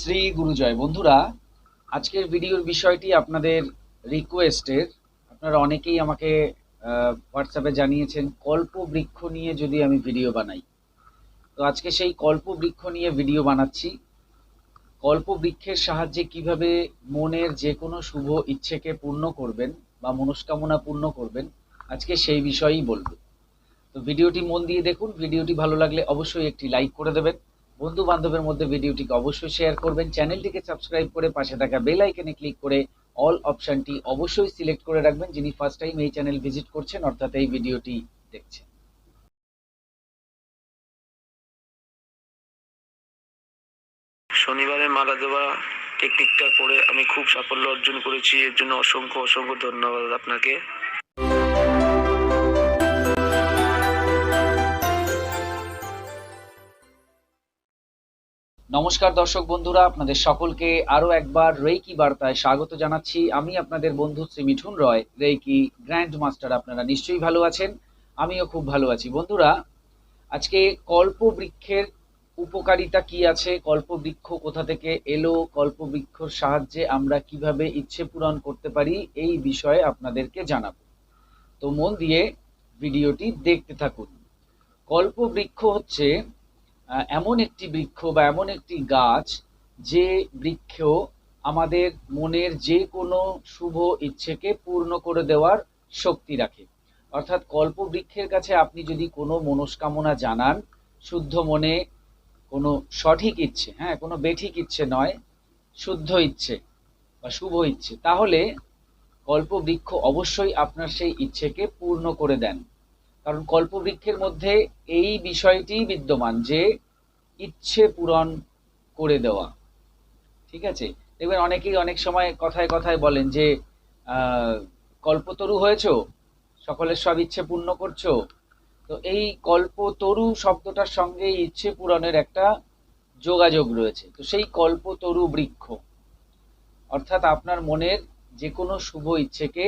শ্রী গুরুজয়, বন্ধুরা, আজকের ভিডিওর বিষয়টি আপনাদের রিকোয়েস্টের আপনারা অনেকেই আমাকে হোয়াটসঅ্যাপে জানিয়েছেন কল্প বৃক্ষ নিয়ে যদি আমি ভিডিও বানাই। তো আজকে সেই কল্প বৃক্ষ নিয়ে ভিডিও বানাচ্ছি। কল্প বৃক্ষের সাহায্যে কীভাবে মনের যে কোনো শুভ ইচ্ছেকে পূর্ণ করবেন বা মনস্কামনা পূর্ণ করবেন, আজকে সেই বিষয়েই বলব। তো ভিডিওটি মন দিয়ে দেখুন, ভিডিওটি ভালো লাগলে অবশ্যই একটি লাইক করে দেবেন। বন্ধু বান্ধবের মধ্যে ভিডিওটিকে অবশ্যই শেয়ার করবেন। চ্যানেলটিকে সাবস্ক্রাইব করে পাশে থাকা বেল আইকনে ক্লিক করে অল অপশনটি অবশ্যই সিলেক্ট করে রাখবেন। যিনি ফার্স্ট টাইম এই চ্যানেল ভিজিট করছেন, অর্থাৎ এই ভিডিওটি দেখছেন। শনিবারে মারা দেওয়া টেকনিকটা করে আমি খুব সাফল্য অর্জন করেছি। এর জন্য অসংখ্য অসংখ্য ধন্যবাদ আপনাকে। নমস্কার দর্শক বন্ধুরা, আপনাদের সকলকে আরও একবার রেইকি বার্তায় স্বাগত জানাচ্ছি। আমি আপনাদের বন্ধু Shri Mithun Roy, reiki grand master আপনারা নিশ্চয়ই ভালো আছেন? আমিও খুব ভালো আছি। বন্ধুরা, আজকে কল্প বৃক্ষের উপকারিতা কি আছে? কল্প বৃক্ষ কোথা থেকে এলো? কল্প বৃক্ষর সাহায্যে আমরা কীভাবে ইচ্ছে পূরণ করতে পারি? এই বিষয়ে আপনাদেরকে জানাব। তো মন দিয়ে ভিডিওটি দেখতে থাকুন। কল্প বৃক্ষ হচ্ছে এমন একটি বৃক্ষ বা এমন একটি গাছ যে বৃক্ষ আমাদের মনের যে কোনো শুভ ইচ্ছেকে পূর্ণ করে দেওয়ার শক্তি রাখে। অর্থাৎ কল্প বৃক্ষের কাছে আপনি যদি কোনো মনস্কামনা জানান, শুদ্ধ মনে কোনো সঠিক ইচ্ছে হ্যাঁ কোনো বেঠিক ইচ্ছে নয়, শুদ্ধ ইচ্ছে বা শুভ ইচ্ছে, তাহলে কল্পবৃক্ষ অবশ্যই আপনার সেই ইচ্ছেকে পূর্ণ করে দেন। কারণ কল্পবৃক্ষের মধ্যে এই বিষয়টি বিদ্যমান যে ইচ্ছে পূরণ করে দেওয়া। ঠিক আছে? দেখবেন অনেকেই অনেক সময় কথায় কথায় বলেন যে কল্পতরু হয়েছ? সকলের সব ইচ্ছে পূর্ণ করছ? তো এই কল্পতরু শব্দটার সঙ্গে ইচ্ছে পূরণের একটা যোগাযোগ রয়েছে। তো সেই কল্পতরু বৃক্ষ, অর্থাৎ আপনার মনের যে কোনো শুভ ইচ্ছেকে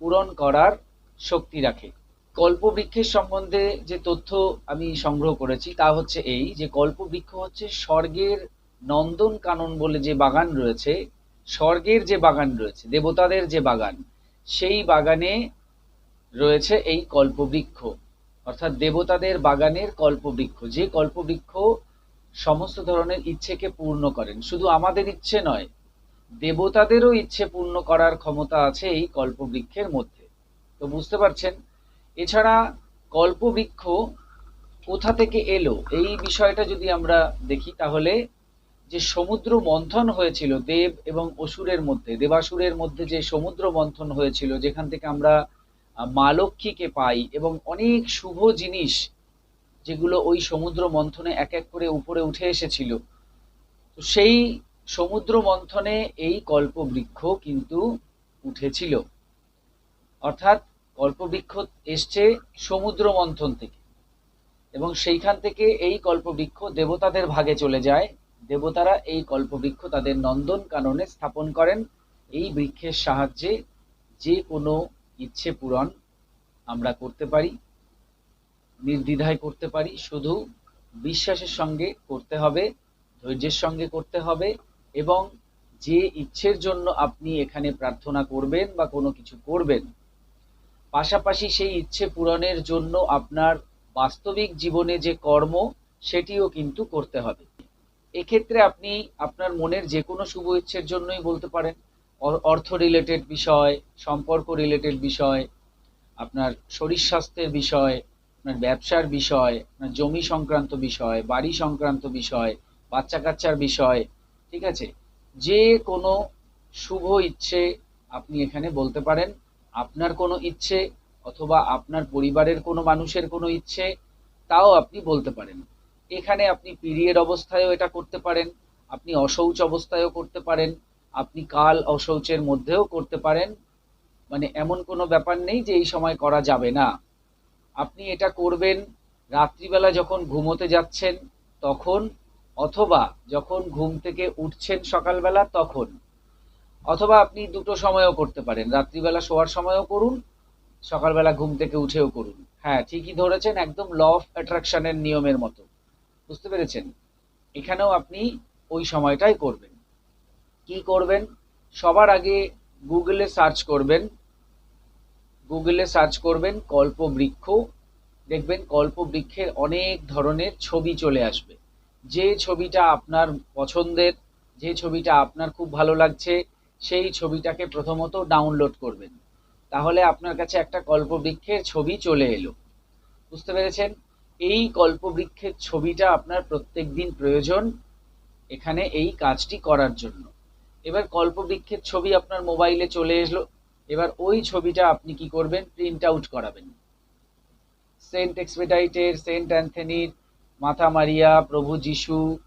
পূরণ করার শক্তি রাখে। কল্পবৃক্ষের সম্বন্ধে যে তথ্য আমি সংগ্রহ করেছি, তা হচ্ছে এই, যে কল্পবৃক্ষ হচ্ছে স্বর্গের নন্দন কানন বলে যে বাগান রয়েছে, স্বর্গের যে বাগান রয়েছে, দেবতাদের যে বাগান, সেই বাগানে রয়েছে এই কল্পবৃক্ষ। অর্থাৎ দেবতাদের বাগানের কল্পবৃক্ষ, যে কল্পবৃক্ষ সমস্ত ধরনের ইচ্ছেকে পূর্ণ করেন। শুধু আমাদের ইচ্ছে নয়, দেবতাদেরও ইচ্ছে পূর্ণ করার ক্ষমতা আছে এই কল্পবৃক্ষের মধ্যে। তো বুঝতে পারছেন এছাড়া কল্পবৃক্ষ কোথা থেকে এলো? এই বিষয়টা যদি আমরা দেখি, তাহলে যে সমুদ্র মন্থন হয়েছিল দেব এবং অসুরের মধ্যে, দেবাসুরের মধ্যে যে সমুদ্র মন্থন হয়েছিল, যেখান থেকে আমরা মা লক্ষ্মীকে পাই এবং অনেক শুভ জিনিস যেগুলো ওই সমুদ্র মন্থনে এক এক করে উপরে উঠে এসেছিল। তো সেই সমুদ্র মন্থনে এই কল্পবৃক্ষ কিন্তু উঠেছিল। অর্থাৎ কল্পবৃক্ষ এসছে সমুদ্র মন্থন থেকে। এবং সেইখান থেকে এই কল্পবৃক্ষ দেবতাদের ভাগে চলে যায়। দেবতারা এই কল্পবৃক্ষ তাদের নন্দন কাননে স্থাপন করেন। এই বৃক্ষের সাহায্যে যে কোনো ইচ্ছে পূরণ আমরা করতে পারি, নির্দ্বিধায় করতে পারি, শুধু বিশ্বাসের সঙ্গে করতে হবে, ধৈর্যের সঙ্গে করতে হবে এবং যে ইচ্ছের জন্য আপনি এখানে প্রার্থনা করবেন বা কোনো কিছু করবেন পাশাপাশি সেই ইচ্ছে পূরণের জন্য আপনার বাস্তবিক জীবনে যে কর্ম, সেটিও কিন্তু করতে হবে। এক্ষেত্রে আপনি আপনার মনের যে কোনো শুভ ইচ্ছের জন্যই বলতে পারেন। অর্থ রিলেটেড বিষয়, সম্পর্ক রিলেটেড বিষয়, আপনার শরীর স্বাস্থ্যের বিষয়, আপনার ব্যবসার বিষয়, আপনার জমি সংক্রান্ত বিষয়, বাড়ি সংক্রান্ত বিষয় বাচ্চা কাচ্চার বিষয়, ঠিক আছে? যে কোনো শুভ ইচ্ছে আপনি এখানে বলতে পারেন। আপনার কোনো ইচ্ছে অথবা আপনার পরিবারের কোনো মানুষের কোনো ইচ্ছে, তাও আপনি বলতে পারেন। এখানে আপনি পিরিয়ড অবস্থায়ও এটা করতে পারেন, আপনি অশৌচ অবস্থায়ও করতে পারেন, আপনি কাল অশৌচের মধ্যেও করতে পারেন। মানে এমন কোনো ব্যাপার নেই যে এই সময় করা যাবে না। আপনি এটা করবেন, রাত্রিবেলা যখন ঘুমোতে যাচ্ছেন, তখন অথবা যখন ঘুম থেকে উঠছেন সকালবেলা, তখন। অথবা আপনি দুটো সময়ও করতে পারেন। রাত্রিবেলা শোয়ার সময়ও করুন, সকালবেলা ঘুম থেকে উঠেও করুন। হ্যাঁ ঠিকই ধরেছেন, একদম ল অফ অ্যাট্রাকশনের নিয়মের মতো। বুঝতে পেরেছেন? এখানেও আপনি ওই সময়টাই করবেন। কি করবেন? সবার আগে গুগলে সার্চ করবেন। গুগলে সার্চ করবেন কল্পবৃক্ষ। দেখবেন কল্পবৃক্ষের অনেক ধরনের ছবি চলে আসবে। যে ছবিটা আপনার পছন্দের, যে ছবিটা আপনার খুব ভালো লাগছে সেই ছবিটাকে প্রথমত ডাউনলোড করবেন। তাহলে আপনার কাছে একটা কল্পবৃক্ষের ছবি চলে এলো। বুঝতে পেরেছেন? এই কল্পবৃক্ষের ছবিটা আপনার প্রত্যেক দিন প্রয়োজন এখানে এই কাজটি করার জন্য। এবার কল্পবৃক্ষের ছবি আপনার মোবাইলে চলে এলো। এবার ওই ছবিটা আপনি কি করবেন? প্রিন্ট আউট করাবেন। সেন্ট এক্সপেটাইটের সেন্ট অ্যান্থনির মাথা মারিয়া, প্রভু যিশু,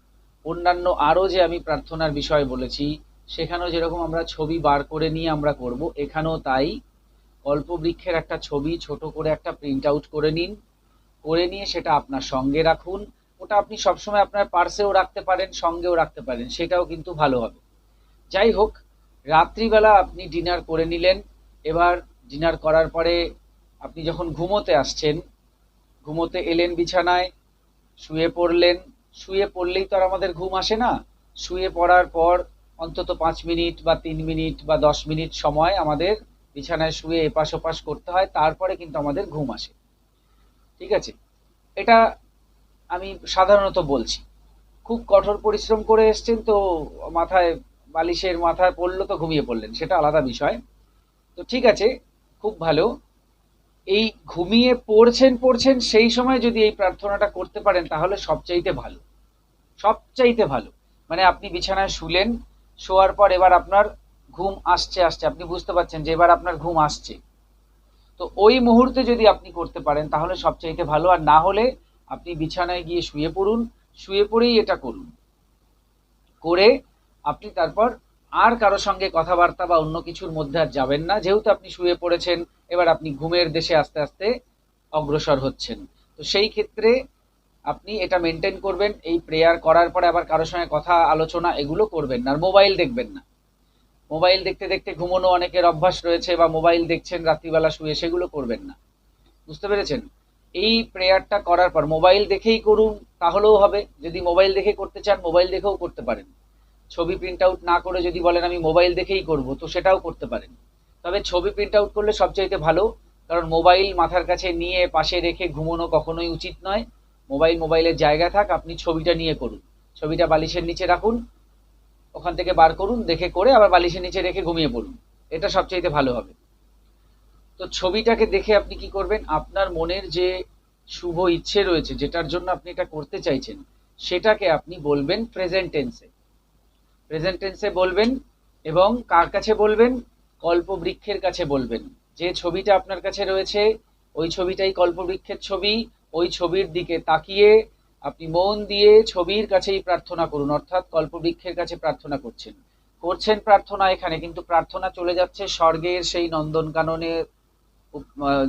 অন্যান্য আরও যে আমি প্রার্থনার বিষয় বলেছি সেখানেও যেরকম আমরা ছবি বার করে নিয়ে আমরা করব, এখানেও তাই। অল্প বৃক্ষের একটা ছবি, ছোট করে একটা প্রিন্ট আউট করে নিন। করে নিয়ে সেটা আপনার সঙ্গে রাখুন। ওটা আপনি সবসময় আপনার পার্সেও রাখতে পারেন, সঙ্গেও রাখতে পারেন, সেটাও কিন্তু ভালো হবে। যাই হোক, রাত্রিবেলা আপনি ডিনার করে নিলেন। এবার ডিনার করার পরে আপনি যখন ঘুমোতে আসছেন, ঘুমোতে এলেন বিছানায়, শুয়ে পড়লেন। শুয়ে পড়লেই তো আর আমাদের ঘুম আসে না। শুয়ে পড়ার পর অন্তত পাঁচ মিনিট বা তিন মিনিট বা দশ মিনিট সময় আমাদের বিছানায় শুয়ে এপাশ ওপাশ করতে হয়, তারপরে কিন্তু আমাদের ঘুম আসে। ঠিক আছে? এটা আমি সাধারণত বলছি। খুব কঠোর পরিশ্রম করে এসছেন তো মাথায় বালিশের মাথায় পড়ল তো ঘুমিয়ে পড়লেন, সেটা আলাদা বিষয়। তো ঠিক আছে, খুব ভালো। এই ঘুমিয়ে পড়ছেন পড়ছেন, সেই সময় যদি এই প্রার্থনাটা করতে পারেন তাহলে সবচাইতে ভালো। সবচাইতে ভালো। মানে আপনি বিছানায় শুলেন শোয়ার পর এবার আপনার ঘুম আসছে আসছে। আপনি বুঝতে পারছেন যে এবার আপনার ঘুম আসছে। তো ওই মুহূর্তে যদি আপনি করতে পারেন, তাহলে সবচাইতে ভালো। আর না হলে আপনি বিছানায় গিয়ে শুয়ে পড়ুন, শুয়ে পড়েই এটা করুন। করে আপনি তারপর আর কারও সঙ্গে কথাবার্তা বা অন্য কিছুর মধ্যে আর যাবেন না। যেহেতু আপনি শুয়ে পড়েছেন, এবার আপনি ঘুমের দেশে আস্তে আস্তে অগ্রসর হচ্ছেন। তো সেই ক্ষেত্রে আপনি এটা মেনটেন করবেন, এই প্রেয়ার করার পরে আবার কারোর সঙ্গে কথা, আলোচনা এগুলো করবেন না, আর মোবাইল দেখবেন না। মোবাইল দেখতে দেখতে ঘুমোনো অনেকের অভ্যাস রয়েছে বা মোবাইল দেখছেন, রাত্রিবেলা শুয়ে সেগুলো করবেন না। বুঝতে পেরেছেন? এই প্রেয়ারটা করার পর মোবাইল দেখেই করুন, তাহলেও হবে। যদি মোবাইল দেখে করতে চান মোবাইল দেখেও করতে পারেন। ছবি প্রিন্ট আউট না করে যদি বলেন, আমি মোবাইল দেখেই করব, তো সেটাও করতে পারেন। তবে ছবি প্রিন্ট আউট করলে সবচাইতে ভালো, কারণ মোবাইল মাথার কাছে নিয়ে, পাশে রেখে ঘুমোনো কখনোই উচিত নয়। মোবাইল, মোবাইলের জায়গা থাক, আপনি ছবিটা নিয়ে করুন। ছবিটা বালিশের নিচে রাখুন, ওখান থেকে বার করুন, দেখে করে আবার বালিশের নিচে রেখে ঘুমিয়ে পড়ুন। এটা সবচাইতে ভালো হবে। তো ছবিটাকে দেখে আপনি কি করবেন? আপনার মনের যে শুভ ইচ্ছে রয়েছে, যেটার জন্য আপনি এটা করতে চাইছেন, সেটাকে আপনি বলবেন প্রেজেন্ট টেন্সে প্রেজেন্ট টেন্সে বলবেন এবং কার কাছে বলবেন? কল্পবৃক্ষের কাছে বলবেন। যে ছবিটা আপনার কাছে রয়েছে, ওই ছবিটাই কল্পবৃক্ষের ছবি ওই ছবির দিকে তাকিয়ে আপনি মন দিয়ে ছবির কাছেই প্রার্থনা করুন, অর্থাৎ কল্পবৃক্ষের কাছে প্রার্থনা করছেন। করছেন প্রার্থনা এখানে, কিন্তু প্রার্থনা চলে যাচ্ছে স্বর্গের সেই নন্দনকাননে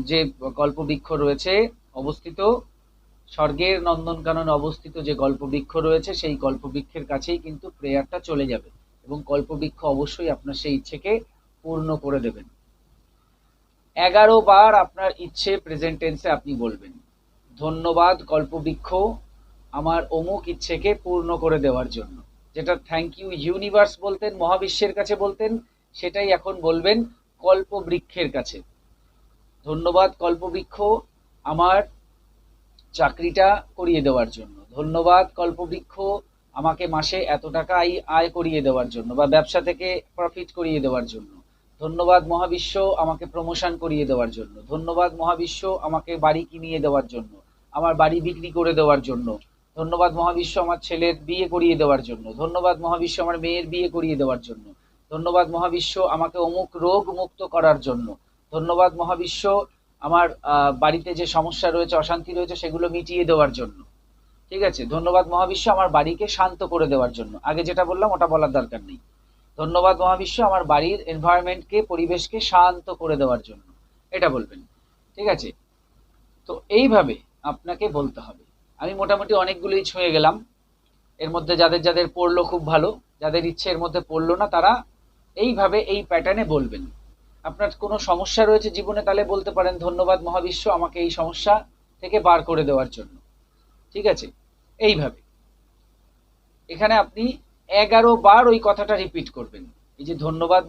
যে কল্পবৃক্ষ রয়েছে অবস্থিত, স্বর্গের নন্দনকাননে অবস্থিত যে কল্পবৃক্ষ রয়েছে, সেই কল্পবৃক্ষের কাছেই কিন্তু প্রেয়ারটা চলে যাবে এবং কল্পবৃক্ষ অবশ্যই আপনার সেই ইচ্ছেকে পূর্ণ করে দেবেন। এগারো বার আপনার ইচ্ছে প্রেজেন্ট টেন্সে আপনি বলবেন। ধন্যবাদ, কল্পবৃক্ষ, আমার অমুক ইচ্ছেকে পূর্ণ করে দেওয়ার জন্য। যেটা থ্যাংক ইউ ইউনিভার্স বলতেন, মহাবিশ্বের কাছে বলতেন, সেটাই এখন বলবেন কল্পবৃক্ষের কাছে। ধন্যবাদ, কল্পবৃক্ষ, আমার চাকরিটা করিয়ে দেওয়ার জন্য। ধন্যবাদ, কল্পবৃক্ষ, আমাকে মাসে এত টাকা আয় করিয়ে দেওয়ার জন্য বা ব্যবসা থেকে প্রফিট করিয়ে দেওয়ার জন্য। ধন্যবাদ, মহাবিশ্ব, আমাকে প্রমোশন করিয়ে দেওয়ার জন্য। ধন্যবাদ, মহাবিশ্ব, আমাকে বাড়ি কিনিয়ে দেওয়ার জন্য। আমার বাড়ি বিক্রি করে দেওয়ার জন্য। ধন্যবাদ মহাবিশ্ব আমার ছেলের বিয়ে করিয়ে দেওয়ার জন্য। ধন্যবাদ মহাবিশ্ব আমার মেয়ের বিয়ে করিয়ে দেওয়ার জন্য। ধন্যবাদ মহাবিশ্ব আমাকে অমুক রোগ মুক্ত করার জন্য। ধন্যবাদ মহাবিশ্ব আমার বাড়িতে যে সমস্যা রয়েছে, অশান্তি রয়েছে, সেগুলো মিটিয়ে দেওয়ার জন্য। ঠিক আছে? ধন্যবাদ মহাবিশ্ব আমার বাড়িকে শান্ত করে দেওয়ার জন্য। আগে যেটা বললাম, ওটা বলার দরকার নেই। ধন্যবাদ মহাবিশ্ব আমার বাড়ির এনভায়রনমেন্টকে পরিবেশকে শান্ত করে দেওয়ার জন্য। এটা বলবেন। ঠিক আছে? তো এইভাবে আপনাকে বলতে হবে। আমি মোটামুটি অনেকগুলোই ছুঁয়ে গেলাম। এর মধ্যে যাদের যাদের পড়ল খুব ভালো, যাদের ইচ্ছে এর মধ্যে পড়ল না, তারা এইভাবে এই প্যাটার্নে বলবেন। আপনার কোনো সমস্যা রয়েছে জীবনে তাহলে বলতে পারেন, ধন্যবাদ মহাবিশ্ব আমাকে এই সমস্যা থেকে বার করে দেওয়ার জন্য। ঠিক আছে? এইভাবে। এখানে আপনি এগারো বার ওই কথাটা রিপিট করবেন। এই যে ধন্যবাদ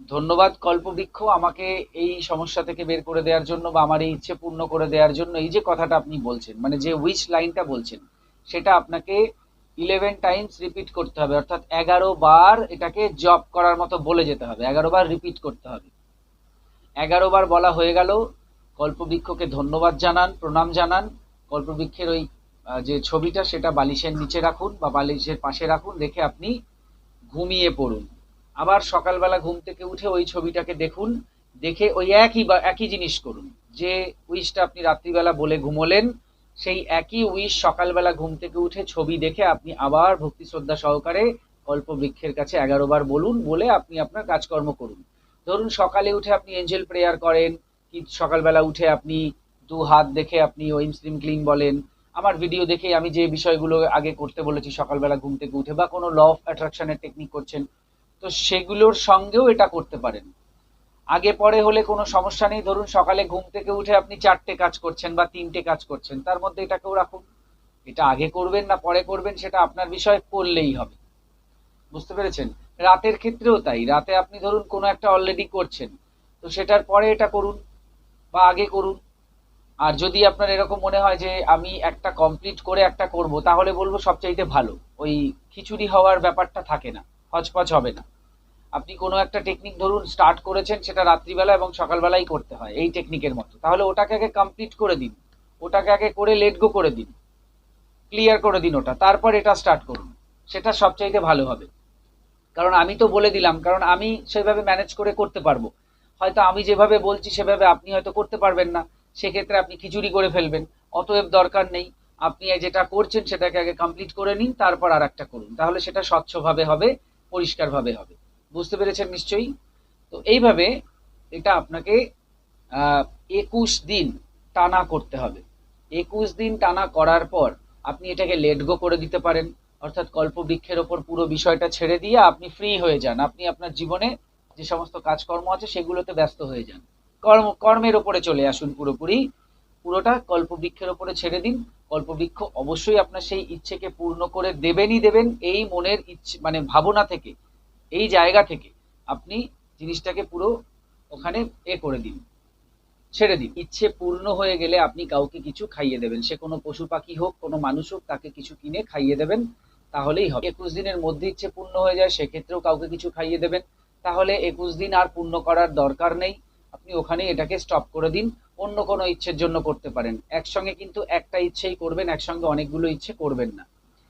ধন্যবাদ কল্পবৃক্ষ আমাকে এই সমস্যা থেকে বের করে দেওয়ার জন্য বা আমার এই ইচ্ছে পূর্ণ করে দেওয়ার জন্য এই যে কথাটা আপনি বলছেন মানে যে উইচ লাইনটা বলছেন, সেটা আপনাকে ইলেভেন টাইমস রিপিট করতে হবে, অর্থাৎ এগারো বার এটাকে জব করার মতো বলে যেতে হবে, এগারো বার রিপিট করতে হবে। এগারো বার বলা হয়ে গেল, কল্পবৃক্ষকে ধন্যবাদ জানান, প্রণাম জানান, কল্পবৃক্ষের ওই যে ছবিটা, সেটা বালিশের নিচে রাখুন বা বালিশের পাশে রাখুন, রেখে আপনি ঘুমিয়ে পড়ুন। আবার সকালবেলা ঘুম থেকে উঠে ওই ছবিটাকে দেখুন, দেখে ওই একই বা, একই জিনিস করুন। যে উইশটা আপনি রাত্রিবেলা বলে ঘুমোলেন, সেই একই উইশ সকালবেলা ঘুম থেকে উঠে ছবি দেখে আপনি আবার ভক্তি শ্রদ্ধা সহকারে অল্প বৃক্ষের কাছে এগারো বার বলুন বলে আপনি আপনার কাজকর্ম করুন। ধরুন সকালে উঠে আপনি এঞ্জেল প্রেয়ার করেন, কি সকালবেলা উঠে আপনি দু হাত দেখে আপনি ওইম স্লিম ক্লিন বলেন। আমার ভিডিও দেখে আমি যে বিষয়গুলো আগে করতে বলেছি সকালবেলা ঘুম থেকে উঠে বা কোনো ল অফ অ্যাট্রাকশনের টেকনিক করছেন তো সেগুলোর সঙ্গেও এটা করতে পারেন। আগে পরে হলে কোনো সমস্যা নেই, ধরুন সকালে ঘুম থেকে উঠে আপনি চারটে কাজ করছেন বা তিনটে কাজ করছেন, তার মধ্যে এটাকেও রাখুন। এটা আগে করবেন না পরে করবেন, সেটা আপনার বিষয় করলেই হবে। বুঝতে পেরেছেন? রাতের ক্ষেত্রেও তাই, রাতে আপনি ধরুন কোনো একটা অলরেডি করছেন, তো সেটার পরে এটা করুন বা আগে করুন। আর যদি আপনার এরকম মনে হয় যে আমি একটা কমপ্লিট করে একটা করব, তাহলে বলব সবচাইতে ভালো, ওই খিচুড়ি হওয়ার ব্যাপারটা থাকে না, হচপচ হবে না। আপনি কোনো একটা টেকনিক ধরুন স্টার্ট করেছেন, সেটা রাত্রিবেলা এবং সকালবেলাই করতে হয়, এই টেকনিকের মতো। তাহলে ওটাকে আগে কমপ্লিট করে দিন। ওটাকে আগে করে লেট গো করে দিন। ক্লিয়ার করে দিন ওটা। তারপর এটা স্টার্ট করুন। সেটা সবচাইতে ভালো হবে। কারণ আমি তো বলে দিলাম, কারণ আমি সেভাবে ম্যানেজ করে করতে পারব। হয়তো আমি যেভাবে বলছি, সেভাবে আপনি হয়তো করতে পারবেন না। সেক্ষেত্রে আপনি খিচুড়ি করে ফেলবেন। অতএব দরকার নেই। আপনি যেটা করছেন, সেটাকে আগে কমপ্লিট করে নিন, তারপর আর একটা করুন। তাহলে সেটা স্বচ্ছভাবে হবে, পরিষ্কারভাবে হবে। বুঝতে পেরেছেন নিশ্চয়ই? তো এইভাবে এটা আপনাকে একুশ দিন টানা করতে হবে। একুশ দিন টানা করার পর আপনি এটাকে লেট গো করে দিতে পারেন। অর্থাৎ কল্পবৃক্ষের ওপর পুরো বিষয়টা ছেড়ে দিয়ে আপনি ফ্রি হয়ে যান। আপনি আপনার জীবনে যে সমস্ত কাজকর্ম আছে সেগুলোতে ব্যস্ত হয়ে যান। কর্ম, কর্মের ওপরে চলে আসুন পুরোপুরি। পুরোটা কল্পবৃক্ষের ওপরে ছেড়ে দিন। কল্পবৃক্ষ অবশ্যই আপনার সেই ইচ্ছেকে পূর্ণ করে দেবেনই দেবেন। এই মনের ইচ্ছে মানে ভাবনা থেকে এই জায়গা থেকে আপনি জিনিসটাকে পুরো ওখানে এ করে দিন। ছেড়ে দিন। ইচ্ছে পূর্ণ হয়ে গেলে আপনি কাউকে কিছু খাইয়ে দেবেন। সে কোনো পশু পাখি হোক, কোনো মানুষ হোক, তাকে কিছু কিনে খাইয়ে দেবেন, তাহলেই হবে। একুশ দিনের মধ্যে ইচ্ছে পূর্ণ হয়ে যায়, সেক্ষেত্রেও কাউকে কিছু খাইয়ে দেবেন। তাহলে একুশ দিন আর পূর্ণ করার দরকার নেই। আপনি ওখানে এটাকে স্টপ করে দিন। অন্য কোনো ইচ্ছের জন্য করতে পারেন। একসঙ্গে কিন্তু একটা ইচ্ছেই করবেন, একসঙ্গে অনেকগুলো ইচ্ছে করবেন না।